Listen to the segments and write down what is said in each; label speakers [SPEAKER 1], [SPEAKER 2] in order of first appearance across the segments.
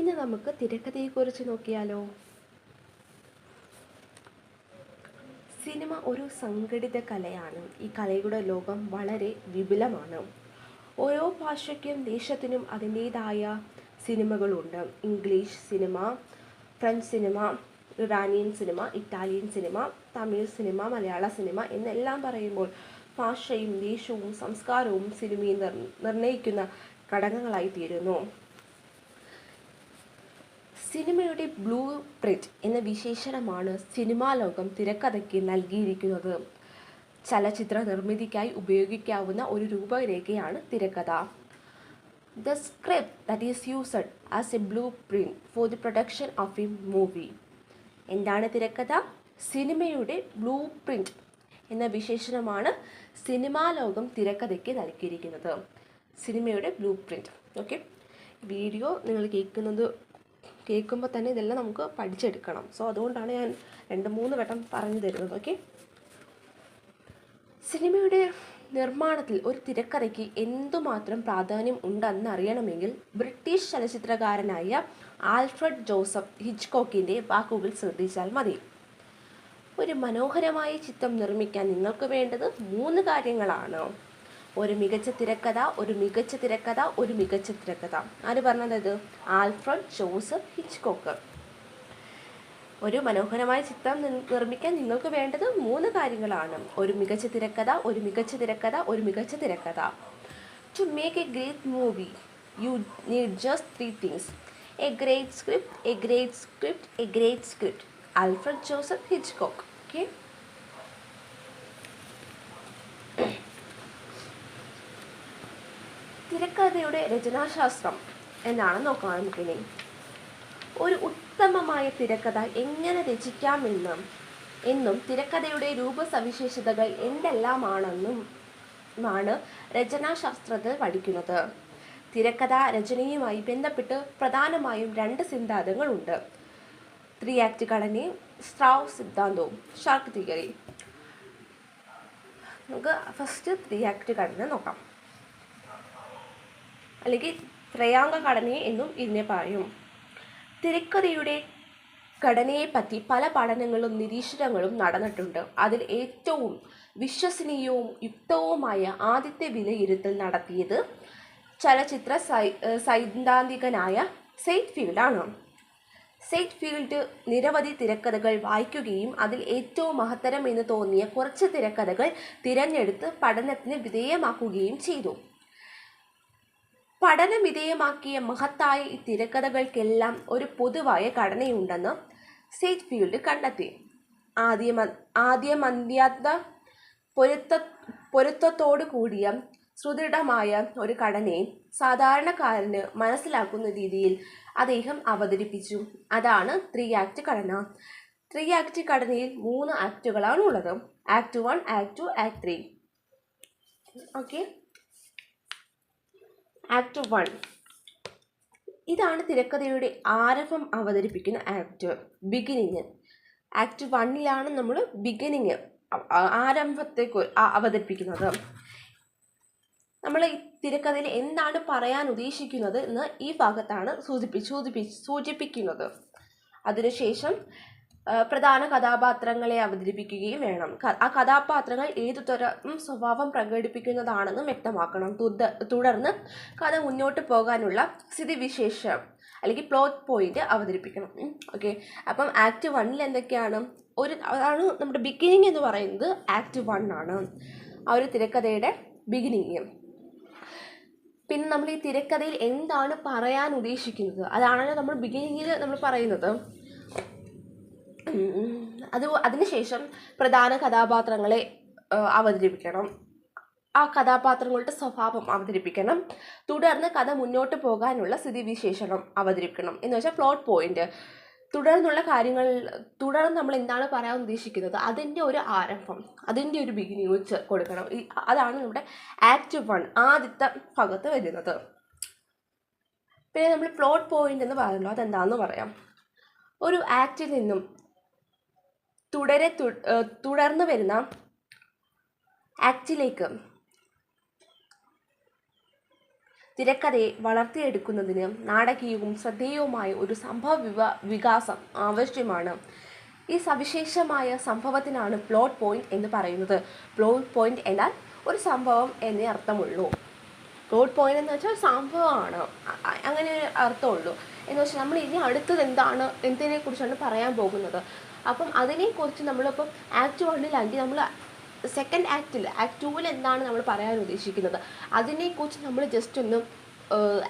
[SPEAKER 1] ഇനി നമുക്ക് തിരക്കഥയെക്കുറിച്ച് നോക്കിയാലോ? സിനിമ ഒരു സംഘടിത കലയാണ്. ഈ കലയുടെ ലോകം വളരെ വിപുലമാണ്. ഓരോ ഭാഷയ്ക്കും ദേശത്തിനും അതിന്റേതായ സിനിമകളുണ്ട്. English cinema French cinema Iranian cinema Italian cinema Tamil cinema Malayalam cinema എന്നെല്ലാം പറയുമ്പോൾ ഭാഷയും ദേശവും സംസ്കാരവും സിനിമയും നിർ നിർണയിക്കുന്ന ഘടകങ്ങളായി തീരുന്നു. സിനിമയുടെ ബ്ലൂ പ്രിന്റ് എന്ന വിശേഷണമാണ് സിനിമാ ലോകം തിരക്കഥയ്ക്ക് നൽകിയിരിക്കുന്നത്. ചലച്ചിത്ര നിർമ്മിതിക്കായി ഉപയോഗിക്കാവുന്ന ഒരു രൂപരേഖയാണ് തിരക്കഥ. The script that is used as a blueprint for the production of a movie എന്താണ് തിരക്കഥ? സിനിമയുടെ ബ്ലൂ പ്രിന്റ് എന്ന വിശേഷണമാണ് സിനിമാ ലോകം തിരക്കഥയ്ക്ക് നൽകിയിരിക്കുന്നത്. സിനിമയുടെ ബ്ലൂ പ്രിന്റ്. ഓക്കെ വീഡിയോ നിങ്ങൾ കേൾക്കുന്നത് കേൾക്കുമ്പോൾ തന്നെ ഇതെല്ലാം നമുക്ക് പഠിച്ചെടുക്കണം. സോ അതുകൊണ്ടാണ് ഞാൻ രണ്ട് മൂന്ന് വട്ടം പറഞ്ഞു തരുന്നത്. ഓക്കെ സിനിമയുടെ നിർമ്മാണത്തിൽ ഒരു തിരക്കഥയ്ക്ക് എന്തുമാത്രം പ്രാധാന്യം ഉണ്ടെന്ന് അറിയണമെങ്കിൽ ബ്രിട്ടീഷ് ചലച്ചിത്രകാരനായ ആൽഫ്രഡ് ജോസഫ് ഹിച്ച്കോക്കിന്റെ വാക്കുകൾ ശ്രദ്ധിച്ചാൽ മതി. ഒരു മനോഹരമായ ചിത്രം നിർമ്മിക്കാൻ നിങ്ങൾക്ക് വേണ്ടത് മൂന്ന് കാര്യങ്ങളാണ്. ഒരു മികച്ച തിരക്കഥ ഒരു മികച്ച തിരക്കഥ ഒരു മികച്ച തിരക്കഥ. ആര് പറഞ്ഞത് ആൽഫ്രഡ് ജോസഫ് ഹിച്ച്കോക്ക്. ഒരു മനോഹരമായ ചിത്രം നിർമ്മിക്കാൻ നിങ്ങൾക്ക് വേണ്ടത് മൂന്ന് കാര്യങ്ങളാണ്. ഒരു മികച്ച തിരക്കഥ ഒരു മികച്ച തിരക്കഥ ഒരു മികച്ച തിരക്കഥ. To make a great movie you need just three things a great script a great script a great script Alfred Joseph Hitchcock. Okay തിരക്കഥയുടെ രചനാശാസ്ത്രം എന്നാണ് നോക്കാം നമുക്കിനി. ഒരു ഉത്തമമായ തിരക്കഥ എങ്ങനെ രചിക്കാമെന്നും എന്നും തിരക്കഥയുടെ രൂപസവിശേഷതകൾ എന്തെല്ലാമാണെന്നും ആണ് രചനാശാസ്ത്രത്തിൽ പഠിക്കുന്നത്. തിരക്കഥ രചനയുമായി ബന്ധപ്പെട്ട് പ്രധാനമായും രണ്ട് സിദ്ധാന്തങ്ങളുണ്ട്. ത്രീ ആക്ട് ഘടനയും സ്ട്രാവ് സിദ്ധാന്തവും. ഷാർക്ക് തിയറി നമുക്ക് ഫസ്റ്റ് ത്രീ ആക്ട് ഘടന നോക്കാം. അല്ലെങ്കിൽ ത്രയാംഗ ഘടന എന്നും ഇതിനെ പറയും. തിരക്കഥയുടെ ഘടനയെപ്പറ്റി പല പഠനങ്ങളും നിരീക്ഷണങ്ങളും നടന്നിട്ടുണ്ട്. അതിൽ ഏറ്റവും വിശ്വസനീയവും യുക്തവുമായ ആദ്യത്തെ വിലയിരുത്തൽ നടത്തിയത് ചലച്ചിത്ര സൈദ്ധാന്തികനായ സെയ്റ്റ് ഫീൽഡാണ് സെയ്റ്റ് ഫീൽഡ് നിരവധി തിരക്കഥകൾ വായിക്കുകയും അതിൽ ഏറ്റവും മഹത്തരം എന്ന് തോന്നിയ കുറച്ച് തിരക്കഥകൾ തിരഞ്ഞെടുത്ത് പഠനത്തിന് വിധേയമാക്കുകയും ചെയ്തു. പഠന വിധേയമാക്കിയ മഹത്തായ ഈ തിരക്കഥകൾക്കെല്ലാം ഒരു പൊതുവായ ഘടനയുണ്ടെന്ന് സേറ്റ് ഫീൽഡ് കണ്ടെത്തി. ആദ്യമ ആദ്യമന്ത്യാത്ത പൊരുത്ത പൊരുത്തത്തോടു കൂടിയ സുദൃഢമായ ഒരു ഘടനയെ സാധാരണക്കാരന് മനസ്സിലാക്കുന്ന രീതിയിൽ അദ്ദേഹം അവതരിപ്പിച്ചു. അതാണ് ത്രീ ആക്ട് ഘടന. ത്രീ ആക്ട് ഘടനയിൽ മൂന്ന് ആക്റ്റുകളാണ് ഉള്ളത് act one act two act three okay act one ഇതാണ് തിരക്കഥയുടെ ആരംഭം അവതരിപ്പിക്കുന്ന ആക്ട് ബിഗിനിങ് ആക്ട് വണ്ണിലാണ് നമ്മൾ ബിഗിനിങ് ആരംഭത്തെ അവതരിപ്പിക്കുന്നത്. നമ്മൾ ഈ തിരക്കഥയിൽ എന്താണ് പറയാൻ ഉദ്ദേശിക്കുന്നത് എന്ന് ഈ ഭാഗത്താണ് സൂചിപ്പി സൂചിപ്പി സൂചിപ്പിക്കുന്നത്. അതിനുശേഷം പ്രധാന കഥാപാത്രങ്ങളെ അവതരിപ്പിക്കുകയും വേണം. ആ കഥാപാത്രങ്ങൾ ഏതു തരം സ്വഭാവം പ്രകടിപ്പിക്കുന്നതാണെന്ന് വ്യക്തമാക്കണം. തുടർന്ന് കഥ മുന്നോട്ട് പോകാനുള്ള സ്ഥിതിവിശേഷം അല്ലെങ്കിൽ പ്ലോട്ട് പോയിന്റ് അവതരിപ്പിക്കണം. ഓക്കെ അപ്പം ആക്ട് വണ്ണിൽ എന്തൊക്കെയാണ്? ഒരു അതാണ് നമ്മുടെ ബിഗിനിങ് എന്ന് പറയുന്നത് ആക്ട് വൺ ആണ്. ആ ഒരു തിരക്കഥയുടെ ബിഗിനിങ് പിന്നെ നമ്മൾ ഈ തിരക്കഥയിൽ എന്താണ് പറയാൻ ഉദ്ദേശിക്കുന്നത്? അതാണല്ലോ നമ്മൾ ബിഗിനിങ്ങിൽ നമ്മൾ പറയുന്നത്. അത് അതിനുശേഷം പ്രധാന കഥാപാത്രങ്ങളെ അവതരിപ്പിക്കണം. ആ കഥാപാത്രങ്ങളുടെ സ്വഭാവം അവതരിപ്പിക്കണം. തുടർന്ന് കഥ മുന്നോട്ട് പോകാനുള്ള സ്ഥിതിവിശേഷണം അവതരിപ്പിക്കണം. എന്ന് വെച്ചാൽ പ്ലോട്ട് പോയിന്റ് തുടർന്നുള്ള കാര്യങ്ങൾ തുടർന്ന് നമ്മൾ എന്താണ് പറയാൻ ഉദ്ദേശിക്കുന്നത്? അതിന്റെ ഒരു ആരംഭം അതിന്റെ ഒരു ബിഗിനിങ് വെച്ച് കൊടുക്കണം. അതാണ് നമ്മുടെ ആക്ട് വൺ ആദ്യത്തെ ഭാഗത്ത് വരുന്നത്. പിന്നെ നമ്മൾ പ്ലോട്ട് പോയിന്റ് എന്ന് പറയുന്നത് അതെന്താണെന്ന് പറയാം? ഒരു ആക്റ്റിൽ നിന്നും തുടരെ തുടർന്നു വരുന്ന ആക്റ്റിലേക്ക് തിരക്കഥയെ വളർത്തിയെടുക്കുന്നതിന് നാടകീയവും ശ്രദ്ധേയവുമായ ഒരു സംഭവ വികാസം ആവശ്യമാണ്. ഈ സവിശേഷമായ സംഭവത്തിനാണ് പ്ലോട്ട് പോയിന്റ് എന്ന് പറയുന്നത്. പ്ലോട്ട് പോയിന്റ് എന്നാൽ ഒരു സംഭവം എന്നേ അർത്ഥമുള്ളൂ. പ്ലോട്ട് പോയിന്റ് എന്ന് വെച്ചാൽ സംഭവമാണ്. അങ്ങനെ അർത്ഥമുള്ളൂ. എന്ന് വെച്ചാൽ നമ്മൾ ഇനി അടുത്തത് എന്താണ് എന്തിനെ കുറിച്ചാണ് പറയാൻ പോകുന്നത്? അപ്പം അതിനെക്കുറിച്ച് നമ്മളിപ്പം ആക്ട് വണ്ണിലാക്കി നമ്മൾ സെക്കൻഡ് ആക്റ്റിൽ ആക്ട് ടൂവിൽ എന്താണ് നമ്മൾ പറയാൻ ഉദ്ദേശിക്കുന്നത്? അതിനെക്കുറിച്ച് നമ്മൾ ജസ്റ്റ് ഒന്ന്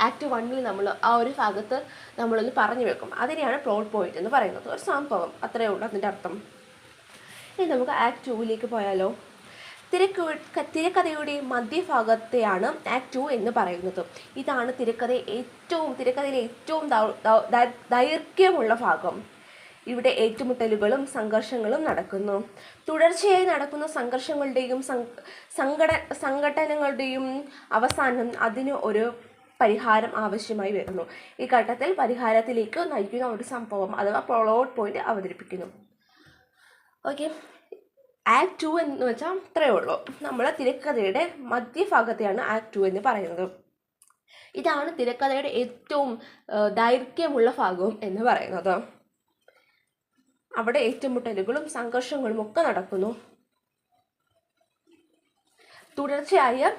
[SPEAKER 1] ആക്ട് വണ്ണിൽ നമ്മൾ ആ ഒരു ഭാഗത്ത് നമ്മളൊന്ന് പറഞ്ഞു വെക്കും. അതിനെയാണ് പ്ലോട്ട് പോയിന്റ് എന്ന് പറയുന്നത്. ഒരു സംഭവം. അത്രയേ ഉള്ളൂ അതിന്റെ അർത്ഥം. ഇനി നമുക്ക് ആക്ട് ടൂവിലേക്ക് പോയാലോ? തിരക്ക തിരക്കഥയുടെ മധ്യഭാഗത്തെയാണ് ആക്ട് ടു എന്ന് പറയുന്നത്. ഇതാണ് തിരക്കഥ ഏറ്റവും തിരക്കഥയിലെ ഏറ്റവും ദൈർഘ്യമുള്ള ഭാഗം. ഇവിടെ ഏറ്റുമുട്ടലുകളും സംഘർഷങ്ങളും നടക്കുന്നു. തുടർച്ചയായി നടക്കുന്ന സംഘർഷങ്ങളുടെയും സംഘട സംഘടനകളുടെയും അവസാനം അതിന് ഒരു പരിഹാരം ആവശ്യമായി വരുന്നു. ഈ ഘട്ടത്തിൽ പരിഹാരത്തിലേക്ക് നയിക്കുന്ന ഒരു സംഭവം അഥവാ പ്ലോട്ട് പോയിന്റ് അവതരിപ്പിക്കുന്നു. ഓക്കെ ആക്ട് ടു എന്ന് വെച്ചാൽ അത്രയേ ഉള്ളൂ. നമ്മൾ തിരക്കഥയുടെ മധ്യഭാഗത്തെയാണ് ആക്ട് ടു എന്ന് പറയുന്നത്. ഇതാണ് തിരക്കഥയുടെ ഏറ്റവും ദൈർഘ്യമുള്ള ഭാഗവും എന്ന് പറയുന്നത്. അവിടെ ഏറ്റുമുട്ടലുകളും സംഘർഷങ്ങളും ഒക്കെ നടക്കുന്നു. തുടർച്ചയായ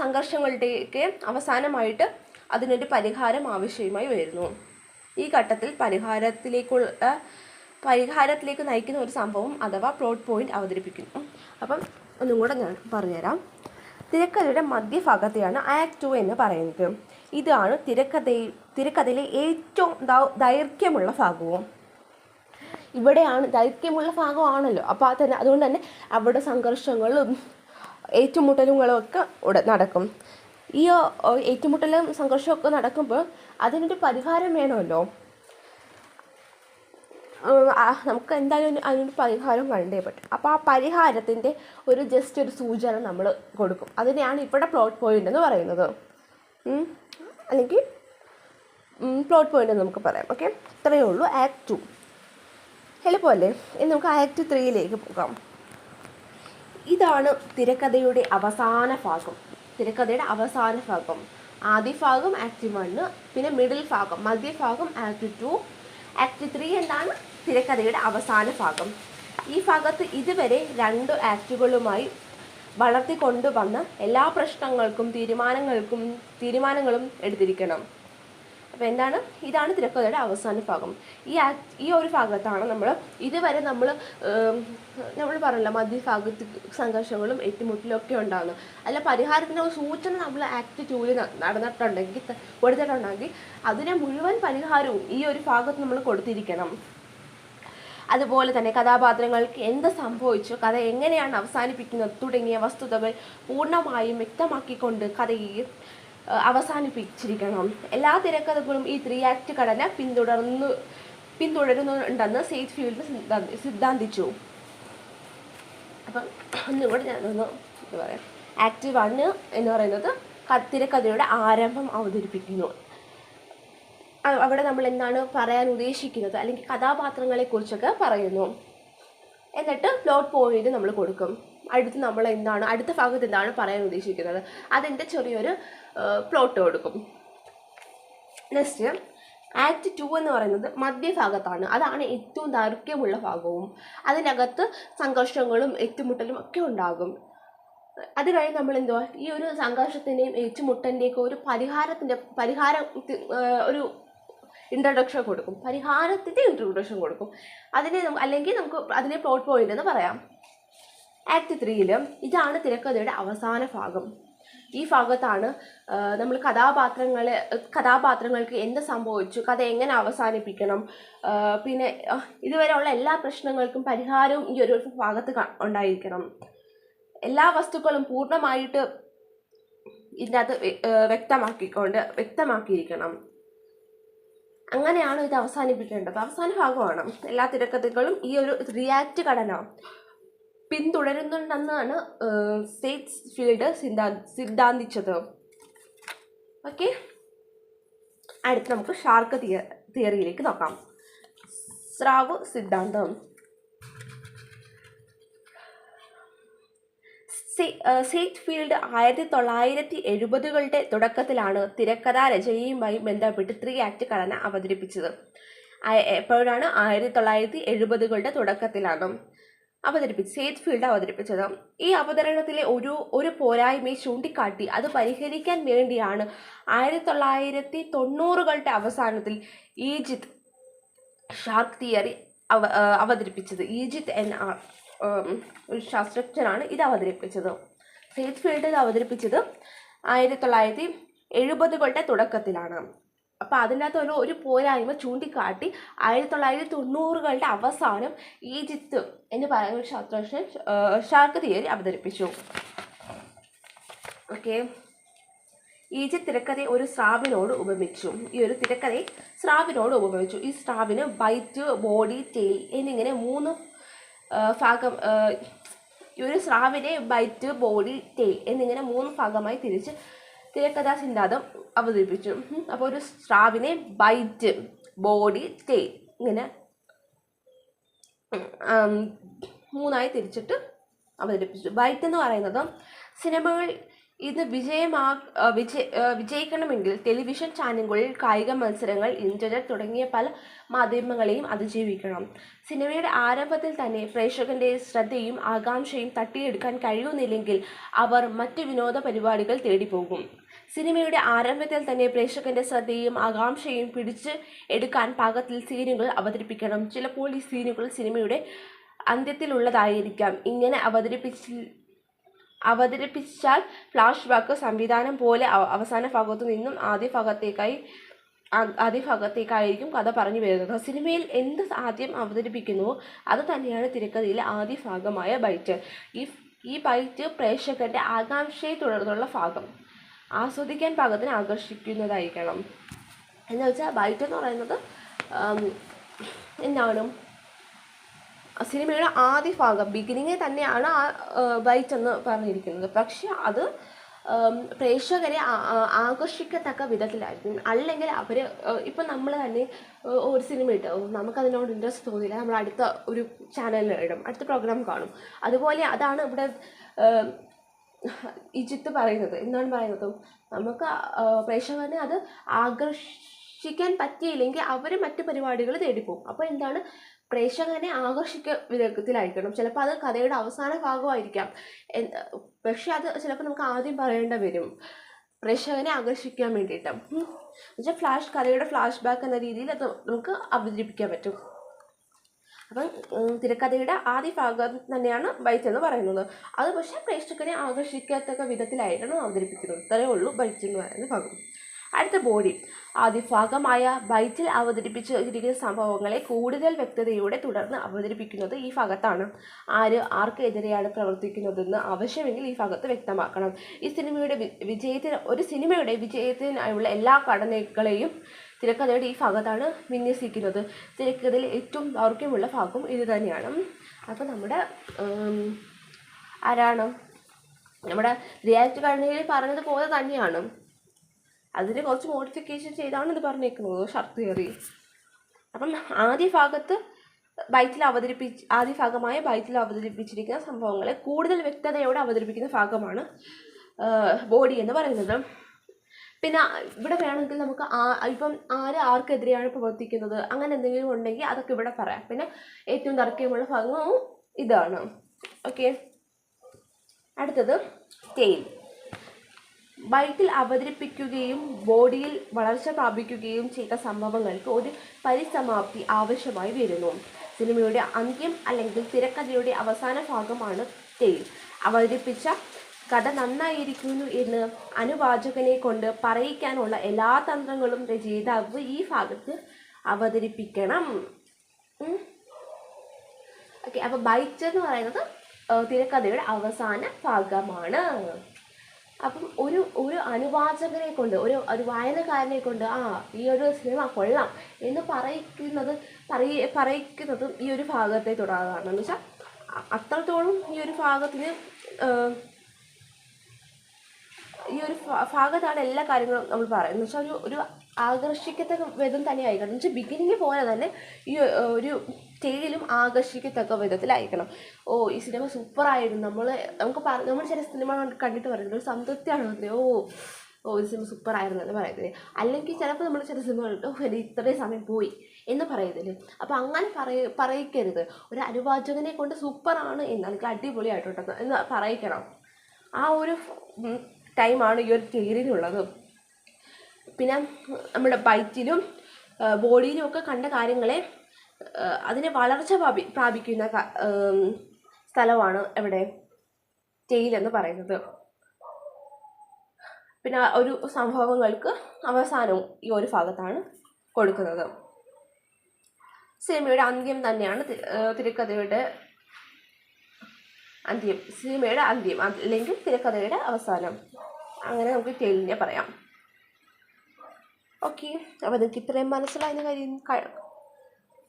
[SPEAKER 1] സംഘർഷങ്ങളുടെയൊക്കെ അവസാനമായിട്ട് അതിനൊരു പരിഹാരം ആവശ്യമായി വരുന്നു. ഈ ഘട്ടത്തിൽ പരിഹാരത്തിലേക്കുള്ള പരിഹാരത്തിലേക്ക് നയിക്കുന്ന ഒരു സംഭവം അഥവാ പ്ലോട്ട് പോയിന്റ് അവതരിപ്പിക്കുന്നു. അപ്പം ഒന്നും കൂടെ ഞാൻ പറഞ്ഞുതരാം. തിരക്കഥയുടെ മധ്യഭാഗത്തെയാണ് ആക്ട് ടു എന്ന് പറയുന്നത്. ഇതാണ് തിരക്കഥയിൽ തിരക്കഥയിലെ ഏറ്റവും ദൈർഘ്യമുള്ള ഭാഗവും. ഇവിടെയാണ് ദൈർഘ്യമുള്ള ഭാഗമാണല്ലോ. അപ്പോൾ അത് തന്നെ അതുകൊണ്ട് തന്നെ അവിടെ സംഘർഷങ്ങളും ഏറ്റുമുട്ടലുകളും ഒക്കെ നടക്കും. ഈ ഏറ്റുമുട്ടലും സംഘർഷമൊക്കെ നടക്കുമ്പോൾ അതിനൊരു പരിഹാരം വേണമല്ലോ. നമുക്ക് എന്തായാലും അതിനൊരു പരിഹാരം കണ്ടേ പറ്റും. അപ്പോൾ ആ പരിഹാരത്തിന്റെ ഒരു ജസ്റ്റ് ഒരു സൂചന നമ്മൾ കൊടുക്കും. അതിനെയാണ് ഇവിടെ പ്ലോട്ട് പോയിന്റ് എന്ന് പറയുന്നത്. അല്ലെങ്കിൽ പ്ലോട്ട് പോയിന്റ് നമുക്ക് പറയാം. ഓക്കെ ഇത്രയേ ഉള്ളൂ. ആക്ട് ടു എളുപ്പമല്ലേ? ഇനി നമുക്ക് ആക്ട് ത്രീയിലേക്ക് പോകാം. ഇതാണ് തിരക്കഥയുടെ അവസാന ഭാഗം. തിരക്കഥയുടെ അവസാന ഭാഗം. ആദ്യ ഭാഗം ആക്ട് വണ്ണ് പിന്നെ മിഡിൽ ഭാഗം. മധ്യഭാഗം ആക്ട് ടു ആക്ട് ത്രീ എന്താണ്? തിരക്കഥയുടെ അവസാന ഭാഗം. ഈ ഭാഗത്ത് ഇതുവരെ രണ്ട് ആക്ടുകളുമായി വളർത്തിക്കൊണ്ടുവന്ന എല്ലാ പ്രശ്നങ്ങൾക്കും തീരുമാനങ്ങൾക്കും തീരുമാനങ്ങളും എടുത്തിരിക്കണം. അപ്പോൾ എന്താണ്? ഇതാണ് തിരക്കഥയുടെ അവസാന ഭാഗം. ഈ ഈ ഒരു ഭാഗത്താണ് നമ്മൾ ഇതുവരെ നമ്മൾ നമ്മൾ പറഞ്ഞില്ല മധ്യഭാഗത്ത് സംഘർഷങ്ങളും ഏറ്റുമുട്ടലും ഒക്കെ ഉണ്ടാകുന്നു അല്ല പരിഹാരത്തിന് ഒരു സൂചന നമ്മൾ ആക്ട് ടൂവിൽ നടന്നിട്ടുണ്ടെങ്കിൽ കൊടുത്തിട്ടുണ്ടെങ്കിൽ അതിനെ മുഴുവൻ പരിഹാരവും ഈ ഒരു ഭാഗത്ത് നമ്മൾ കൊടുത്തിരിക്കണം. അതുപോലെ തന്നെ കഥാപാത്രങ്ങൾക്ക് എന്ത് സംഭവിച്ചു കഥ എങ്ങനെയാണ് അവസാനിപ്പിക്കുന്നത് തുടങ്ങിയ വസ്തുതകൾ പൂർണമായും വ്യക്തമാക്കിക്കൊണ്ട് കഥയെ അവസാനിപ്പിച്ചിരിക്കണം. എല്ലാ തിരക്കഥകളും ഈ ത്രീ ആക്ട് ഘടന പിന്തുടർന്നു പിന്തുടരുന്നുണ്ടെന്ന് സെയ്ത് സിദ്ധാന്തി- സിദ്ധാന്തിച്ചു. അപ്പം ഒന്നുകൂടെ ഞാനൊന്ന് എന്താ പറയുക ആക്ട് വണ്ണ് എന്ന് പറയുന്നത് തിരക്കഥയുടെ ആരംഭം അവതരിപ്പിക്കുന്നു. അവിടെ നമ്മൾ എന്താണ് പറയാൻ ഉദ്ദേശിക്കുന്നത്? അല്ലെങ്കിൽ കഥാപാത്രങ്ങളെക്കുറിച്ചൊക്കെ പറയുന്നു. എന്നിട്ട് പ്ലോട്ട് പോയിന്റ് നമ്മൾ കൊടുക്കും. അടുത്ത് നമ്മൾ എന്താണ് അടുത്ത ഭാഗത്ത് എന്താണ് പറയാൻ ഉദ്ദേശിക്കുന്നത്? അതിന്റെ ചെറിയൊരു പ്ലോട്ട് കൊടുക്കും നെക്സ്റ്റ് ആക്ട് ടു എന്ന് പറയുന്നത് മധ്യഭാഗത്താണ്. അതാണ് ഏറ്റവും ദൈർഘ്യമുള്ള ഭാഗവും. അതിനകത്ത് സംഘർഷങ്ങളും ഏറ്റുമുട്ടലും ഒക്കെ ഉണ്ടാകും. അത് കഴിഞ്ഞ് നമ്മൾ എന്തുവാ ഈ ഒരു സംഘർഷത്തിന്റെയും ഏറ്റുമുട്ടന്റെയൊക്കെ ഒരു പരിഹാരത്തിന്റെ പരിഹാരം ഒരു ഇൻട്രൊഡക്ഷൻ കൊടുക്കും. പരിഹാരത്തിന്റെ ഇൻട്രൊഡക്ഷൻ കൊടുക്കും. അതിനെ അല്ലെങ്കിൽ നമുക്ക് അതിനെ പ്ലോട്ട് പോയിന്റ് എന്ന് പറയാം. ആക്ട് ത്രീയിൽ ഇതാണ് തിരക്കഥയുടെ അവസാന ഭാഗം. ഈ ഭാഗത്താണ് നമ്മൾ കഥാപാത്രങ്ങളെ കഥാപാത്രങ്ങൾക്ക് എന്ത് സംഭവിച്ചു കഥ എങ്ങനെ അവസാനിപ്പിക്കണം പിന്നെ ഇതുവരെയുള്ള എല്ലാ പ്രശ്നങ്ങൾക്കും പരിഹാരവും ഈ ഒരു ഭാഗത്ത് ഉണ്ടായിരിക്കണം. എല്ലാ വസ്തുക്കളും പൂർണമായിട്ട് ഇതിനകത്ത് വ്യക്തമാക്കിക്കൊണ്ട് വ്യക്തമാക്കിയിരിക്കണം. അങ്ങനെയാണ് ഇത് അവസാനിപ്പിക്കേണ്ടത്. അവസാന ഭാഗമാണ്. എല്ലാ തിരക്കഥകളും ഈ ഒരു റിയാക്റ്റ് ഘടന. പിന്തുടരുന്നുണ്ടെന്നാണ് സ്റ്റേറ്റ്സ് ഫീൽഡ് സിദ്ധാ സിദ്ധാന്തിച്ചത്. ഓക്കെ? അടുത്ത് നമുക്ക് ഷാർക്ക് തിയ തിയറിയിലേക്ക് നോക്കാം. സ്രാവ് സിദ്ധാന്തം. സേറ്റ് ഫീൽഡ് ആയിരത്തി തൊള്ളായിരത്തി എഴുപതുകളുടെ തുടക്കത്തിലാണ് തിരക്കഥാ രചനയുമായി ബന്ധപ്പെട്ട് ത്രീ ആക്ട് ഘടന അവതരിപ്പിച്ചത്. എപ്പോഴാണ് ആയിരത്തി തൊള്ളായിരത്തി എഴുപതുകളുടെ തുടക്കത്തിലാണ്. അവതരിപ്പിച്ചത് സേത് ഫീൽഡ് അവതരിപ്പിച്ചത്. ഈ അവതരണത്തിലെ ഒരു ഒരു പോരായ്മയെ ചൂണ്ടിക്കാട്ടി അത് പരിഹരിക്കാൻ വേണ്ടിയാണ് ആയിരത്തി തൊള്ളായിരത്തി തൊണ്ണൂറുകളുടെ അവസാനത്തിൽ ഈജിത്ത് ഷാർക്ക് തിയറി അവ അവതരിപ്പിച്ചത്. ഈജിത്ത് എൻ ആർ ഒരു ശാസ്ത്രജ്ഞനാണ് ഇത് അവതരിപ്പിച്ചത്. സേത് ഫീൽഡ് അവതരിപ്പിച്ചത് ആയിരത്തി തൊള്ളായിരത്തി എഴുപതുകളുടെ തുടക്കത്തിലാണ്. അപ്പോൾ അതിനകത്ത് ഒരു ഒരു പോരായ്മ ചൂണ്ടിക്കാട്ടി ആയിരത്തി തൊള്ളായിരത്തി തൊണ്ണൂറുകളുടെ അവസാനം ഈജിപ്ത് എന്ന് പറയുന്ന ശാസ്ത്രജ്ഞൻ ഷാർക്ക് തിയറി അവതരിപ്പിച്ചു. ഓക്കെ ഈജിപ്ത് തിരക്കഥയെ ഒരു സ്രാവിനോട് ഉപമിച്ചു. ഈ ഒരു തിരക്കഥയെ സ്രാവിനോട് ഉപമിച്ചു. ഈ സ്രാവിന് ബൈറ്റ് ബോഡി ടെയിൽ എന്നിങ്ങനെ മൂന്ന് ഭാഗം ഈ ഒരു സ്രാവിനെ ബൈറ്റ് ബോഡി ടെയിൽ എന്നിങ്ങനെ മൂന്ന് ഭാഗമായി തിരിച്ച് തിരക്കഥാ സിദ്ധാന്തം അവതരിപ്പിച്ചു അപ്പോൾ ഒരു സ്രാവിനെ ബൈറ്റ് ബോഡി ടെയിൽ ഇങ്ങനെ മൂന്നായി തിരിച്ചിട്ട് അവതരിപ്പിച്ചു. ബൈറ്റ് എന്ന് പറയുന്നത് സിനിമകൾ ഇത് വിജയമാ വിജയ വിജയിക്കണമെങ്കിൽ ടെലിവിഷൻ ചാനലുകളിൽ കായിക മത്സരങ്ങൾ ഇന്റർനെറ്റ് തുടങ്ങിയ പല മാധ്യമങ്ങളെയും അതിജീവിക്കണം. സിനിമയുടെ ആരംഭത്തിൽ തന്നെ പ്രേക്ഷകന്റെ ശ്രദ്ധയും ആകാംക്ഷയും തട്ടിയെടുക്കാൻ കഴിയുന്നില്ലെങ്കിൽ അവർ മറ്റ് വിനോദ പരിപാടികൾ തേടിപ്പോകും. സിനിമയുടെ ആരംഭത്തിൽ തന്നെ പ്രേക്ഷകന്റെ ശ്രദ്ധയും ആകാംക്ഷയും പിടിച്ച് എടുക്കാൻ പാകത്തിൽ സീനുകൾ അവതരിപ്പിക്കണം. ചിലപ്പോൾ ഈ സീനുകൾ സിനിമയുടെ അന്ത്യത്തിലുള്ളതായിരിക്കാം. ഇങ്ങനെ അവതരിപ്പിച്ച് അവതരിപ്പിച്ചാൽ ഫ്ലാഷ് ബാക്ക് സംവിധാനം പോലെ അവസാന ഭാഗത്തു നിന്നും ആദ്യ ഭാഗത്തേക്കായി ആദ്യ ഭാഗത്തേക്കായിരിക്കും കഥ പറഞ്ഞു വരുന്നത്. സിനിമയിൽ എന്ത് ആദ്യം അവതരിപ്പിക്കുന്നുവോ അത് തന്നെയാണ് തിരക്കഥയിലെ ആദ്യ ഭാഗമായ ബൈറ്റ്. ഈ ഈ ബൈറ്റ് പ്രേക്ഷകന്റെ ആകാംക്ഷയെ തുടർന്നുള്ള ഭാഗം. ആസ്വദിക്കാൻ പാകത്തിന് ആകർഷിക്കുന്നതായിരിക്കണം. എന്ന് വെച്ചാൽ ബൈറ്റ് എന്ന് പറയുന്നത് എന്താണ്? സിനിമയുടെ ആദ്യ ഭാഗം ബിഗിനിങ്ങിൽ തന്നെയാണ് ആ ബൈറ്റ് എന്ന് പറഞ്ഞിരിക്കുന്നത്. പക്ഷെ അത് പ്രേക്ഷകരെ ആകർഷിക്കത്തക്ക വിധത്തിലായിരിക്കും അല്ലെങ്കിൽ അവർ ഇപ്പം നമ്മൾ തന്നെ ഒരു സിനിമ ഇട്ടോ ഓ, നമുക്കതിനോട് ഇൻട്രസ്റ്റ് തോന്നിയില്ല. നമ്മൾ അടുത്ത ഒരു ചാനലിൽ ഇടും അടുത്ത പ്രോഗ്രാം കാണും. അതുപോലെ അതാണ് ഇവിടെ ഏഹ്, ചിത്ത് പറയുന്നത്. എന്താണ് പറയുന്നത്? നമുക്ക് പ്രേക്ഷകനെ അത് ആകർഷിക്കാൻ പറ്റിയില്ലെങ്കിൽ അവർ മറ്റ് പരിപാടികൾ തേടിപ്പോകും. അപ്പോൾ എന്താണ്? പ്രേക്ഷകനെ ആകർഷിക്ക വിധത്തിലായിരിക്കണം. ചിലപ്പോൾ അത് കഥയുടെ അവസാന ഭാഗമായിരിക്കാം. പക്ഷെ അത് ചിലപ്പോൾ നമുക്ക് ആദ്യം പറയേണ്ട വരും. പ്രേക്ഷകനെ ആകർഷിക്കാൻ വേണ്ടിയിട്ട്. എന്നുവെച്ചാൽ ഫ്ലാഷ് കഥയുടെ ഫ്ലാഷ് ബാക്ക് എന്ന രീതിയിൽ അത് നമുക്ക് അവതരിപ്പിക്കാൻ പറ്റും. അപ്പം തിരക്കഥയുടെ ആദ്യ ഭാഗം തന്നെയാണ് ബൈറ്റ് എന്ന് പറയുന്നത്. അത് പക്ഷേ പ്രേക്ഷകനെ ആകർഷിക്കത്തക്ക വിധത്തിലായിട്ടാണ് അവതരിപ്പിക്കുന്നത്. ഇത്രയേ ഉള്ളൂ ബൈറ്റ് എന്ന് പറയുന്ന ഭാഗം. അടുത്ത ബോഡി. ആദ്യ ഭാഗമായ ബൈറ്റിൽ അവതരിപ്പിച്ചിരിക്കുന്ന സംഭവങ്ങളെ കൂടുതൽ വ്യക്തതയോടെ തുടർന്ന് അവതരിപ്പിക്കുന്നത് ഈ ഭാഗത്താണ്. ആര് ആർക്കെതിരെയാണ് പ്രവർത്തിക്കുന്നതെന്ന് ആവശ്യമെങ്കിൽ ഈ ഭാഗത്ത് വ്യക്തമാക്കണം. ഈ സിനിമയുടെ വിജയത്തിന് ഒരു സിനിമയുടെ വിജയത്തിനായുള്ള എല്ലാ ഘടനകളെയും തിരക്കഥയുടെ ഈ ഭാഗത്താണ് വിന്യസിക്കുന്നത്. തിരക്കഥയിൽ ഏറ്റവും ദൗർഘ്യമുള്ള ഭാഗം ഇത് തന്നെയാണ്. അപ്പോൾ നമ്മുടെ ആരാണ്? നമ്മുടെ റിയാലിറ്റി ഘടനയിൽ പറഞ്ഞതുപോലെ തന്നെയാണ്. അതിന് കുറച്ച് മോഡിഫിക്കേഷൻ ചെയ്താണ് ഇത് പറഞ്ഞേക്കുന്നത് ഷർട്ട് തിയറി അപ്പം ആദ്യ ഭാഗത്ത് ബൈറ്റിൽ അവതരിപ്പിച്ച് ആദ്യ ഭാഗമായ ബൈറ്റിൽ അവതരിപ്പിച്ചിരിക്കുന്ന സംഭവങ്ങളെ കൂടുതൽ വ്യക്തതയോടെ അവതരിപ്പിക്കുന്ന ഭാഗമാണ് ബോഡി എന്ന് പറയുന്നത്. പിന്നെ ഇവിടെ വേണമെങ്കിൽ നമുക്ക് ആ ഇപ്പം ആര് ആർക്കെതിരെയാണ് പ്രവർത്തിക്കുന്നത്? അങ്ങനെ എന്തെങ്കിലും ഉണ്ടെങ്കിൽ അതൊക്കെ ഇവിടെ പറയാം. പിന്നെ ഏറ്റവും തർക്കമുള്ള ഭാഗവും ഇതാണ്. ഓക്കെ അടുത്തത് ടെയിൽ ബൈക്കിൽ അവതരിപ്പിക്കുകയും ബോഡിയിൽ വളർച്ച പ്രാപിക്കുകയും ചെയ്ത സംഭവങ്ങൾക്ക് ഒരു പരിസമാപ്തി ആവശ്യമായി വരുന്നു. സിനിമയുടെ അന്ത്യം അല്ലെങ്കിൽ തിരക്കഥയുടെ അവസാന ഭാഗമാണ് ടെയിൽ അവതരിപ്പിച്ച കഥ നന്നായിരിക്കുന്നു എന്ന് അനുവാചകനെ കൊണ്ട് പറയിക്കാനുള്ള എല്ലാ തന്ത്രങ്ങളും രചയിതാവ് ഈ ഭാഗത്ത് അവതരിപ്പിക്കണം. ഓക്കെ അപ്പോൾ ബൈറ്റ് എന്ന് പറയുന്നത് തിരക്കഥയുടെ അവസാന ഭാഗമാണ്. അപ്പം ഒരു ഒരു അനുവാചകനെ കൊണ്ട് ഒരു ഒരു വായനക്കാരനെ കൊണ്ട് ആ ഈ ഒരു സിനിമ കൊള്ളാം എന്ന് പറയിക്കുന്നത് പറയ പറയിക്കുന്നതും ഈ ഒരു ഭാഗത്തെ തുടർന്നാണ്. എന്ന് വെച്ചാൽ അത്രത്തോളം ഈ ഒരു ഭാഗത്തിന് ഈ ഒരു ഭാഗത്താണ് എല്ലാ കാര്യങ്ങളും നമ്മൾ പറയുന്നത്. എന്ന് വെച്ചാൽ ഒരു ഒരു ആകർഷിക്കത്തക്ക വിധം തന്നെ ആയിക്കണം എന്ന് വെച്ചാൽ ബിഗിനിങ് പോലെ തന്നെ ഈ ഒരു ടെയിലും ആകർഷിക്കത്തക്ക വിധത്തിലായിരിക്കണം. ഓ ഈ സിനിമ സൂപ്പറായിരുന്നു. നമ്മൾ നമുക്ക് പറ നമ്മൾ ചില സിനിമ കണ്ടിട്ട് പറയുന്നത് ഒരു സംതൃപ്തിയാണ് ഓ ഓ ഈ സിനിമ സൂപ്പറായിരുന്നു എന്ന് പറയുന്നത്. അല്ലെങ്കിൽ ചിലപ്പോൾ നമ്മൾ ചില സിനിമ കണ്ടിട്ട് ഓ എന്റെ ഇത്രയും സമയം പോയി എന്ന് പറയുന്നത്. അപ്പോൾ അങ്ങനെ പറയ പറയിക്കരുത്. ഒരു അനുവാചകനെ കൊണ്ട് സൂപ്പറാണ് എന്ന് അല്ലെങ്കിൽ അടിപൊളിയായിട്ടുണ്ടെന്ന് എന്ന് പറയിക്കണം. ആ ഒരു ടൈമാണ് ഈ ഒരു ടീറിനുള്ളത് പിന്നെ നമ്മുടെ ബൈറ്റിലും ബോഡിയിലും ഒക്കെ കണ്ട കാര്യങ്ങളെ അതിനെ വളർച്ച പ്രാപി പ്രാപിക്കുന്ന സ്ഥലമാണ് എവിടെ? എന്ന് പറയുന്നത്. പിന്നെ ഒരു സംഭവങ്ങൾക്ക് അവസാനവും ഈ ഒരു ഭാഗത്താണ് കൊടുക്കുന്നത്. സിനിമയുടെ അന്ത്യം തന്നെയാണ് തിരക്കഥയുടെ അന്ത്യം സിനിമയുടെ അന്ത്യം അല്ലെങ്കിൽ തിരക്കഥയുടെ അവസാനം. അങ്ങനെ നമുക്ക് ടെയിലിനെ പറയാം. ഓക്കെ അപ്പോൾ നിങ്ങൾക്ക് ഇത്രയും മനസ്സിലായി എന്ന് കാര്യം ക-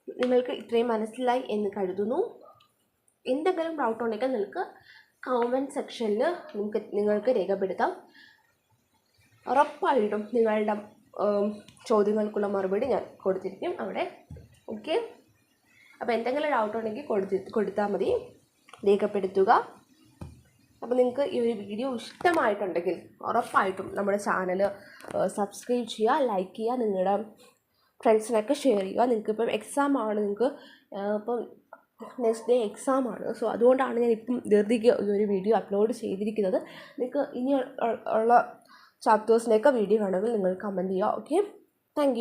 [SPEAKER 1] നിങ്ങൾക്ക് ഇത്രയും മനസ്സിലായി എന്ന് കരുതുന്നു. എന്തെങ്കിലും ഡൗട്ട് ഉണ്ടെങ്കിൽ നിങ്ങൾക്ക് കമന്റ് സെക്ഷനിൽ നിങ്ങൾക്ക് നിങ്ങൾക്ക് രേഖപ്പെടുത്താം. ഉറപ്പായിട്ടും നിങ്ങളുടെ ചോദ്യങ്ങൾക്കുള്ള മറുപടി ഞാൻ കൊടുത്തിരിക്കും അവിടെ. ഓക്കെ അപ്പോൾ എന്തെങ്കിലും ഡൗട്ട് ഉണ്ടെങ്കിൽ കൊടുത്തി കൊടുത്താൽ മതി. രേഖപ്പെടുത്തുക. അപ്പോൾ നിങ്ങൾക്ക് ഈ ഒരു വീഡിയോ ഇഷ്ടമായിട്ടുണ്ടെങ്കിൽ ഉറപ്പായിട്ടും നമ്മുടെ ചാനൽ സബ്സ്ക്രൈബ് ചെയ്യുക ലൈക്ക് ചെയ്യുക നിങ്ങളുടെ ഫ്രണ്ട്സിനൊക്കെ ഷെയർ ചെയ്യുക. നിങ്ങൾക്ക് ഇപ്പം എക്സാം ആണ് നിങ്ങൾക്ക് ഇപ്പം നെക്സ്റ്റ് ഡേ എക്സാം ആണ്. സോ അതുകൊണ്ടാണ് ഞാൻ ഇപ്പം ധൃതിക്ക് ഈ ഒരു വീഡിയോ അപ്ലോഡ് ചെയ്തിരിക്കുന്നത്. നിങ്ങൾക്ക് ഇനി ഉള്ള ചാപ്റ്റേഴ്സിന്റെയൊക്കെ വീഡിയോ വേണമെങ്കിൽ നിങ്ങൾ കമന്റ് ചെയ്യുക ഓക്കെ താങ്ക്